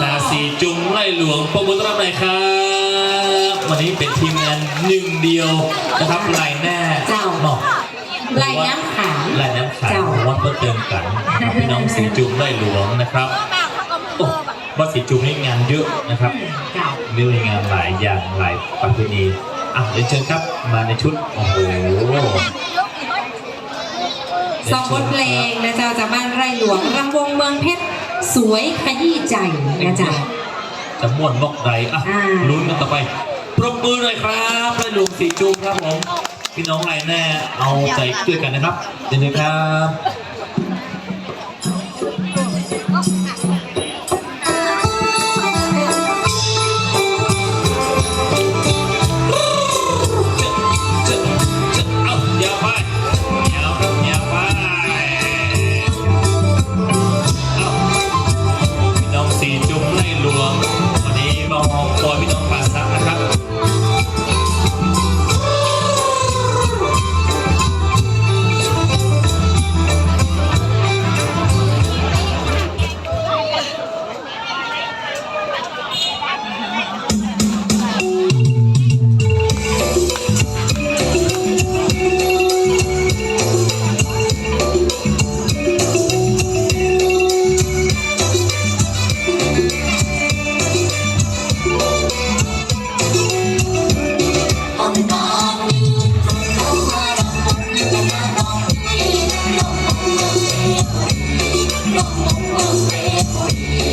ทาสีจุงไล่หลวงประมุตรรับหน่อยครับ วันนี้เป็นทีมงานหนึ่งเดียวนะครับลายแน่เจ้าเนาะลายน้ำขาวลายน้ำขาวเจ้าวัดเพื่อเติมกันครับพี่น้องสีจุงไล่หลวงนะครับโอ้วัดสีจุงนี่งานเยอะนะครับเจ้าเรื่องงานหลายอย่างหลายประเพณีอะเดี๋ยวเชิญครับมาในชุดโอ้โหสองบทเพลงนะเจ้าจากบ้านไร่หลวงรำวงเมืองเพชร สวยขยี้ใจนะเจ้าจะม่วนนกใดอะอ่าลุ้นกันต่อไป ปรบมือหน่อยครับไล่หลวงสีจุงครับผม พี่น้องลายแน่ เอาใจช่วยกันนะครับเชิญเลยครับ ส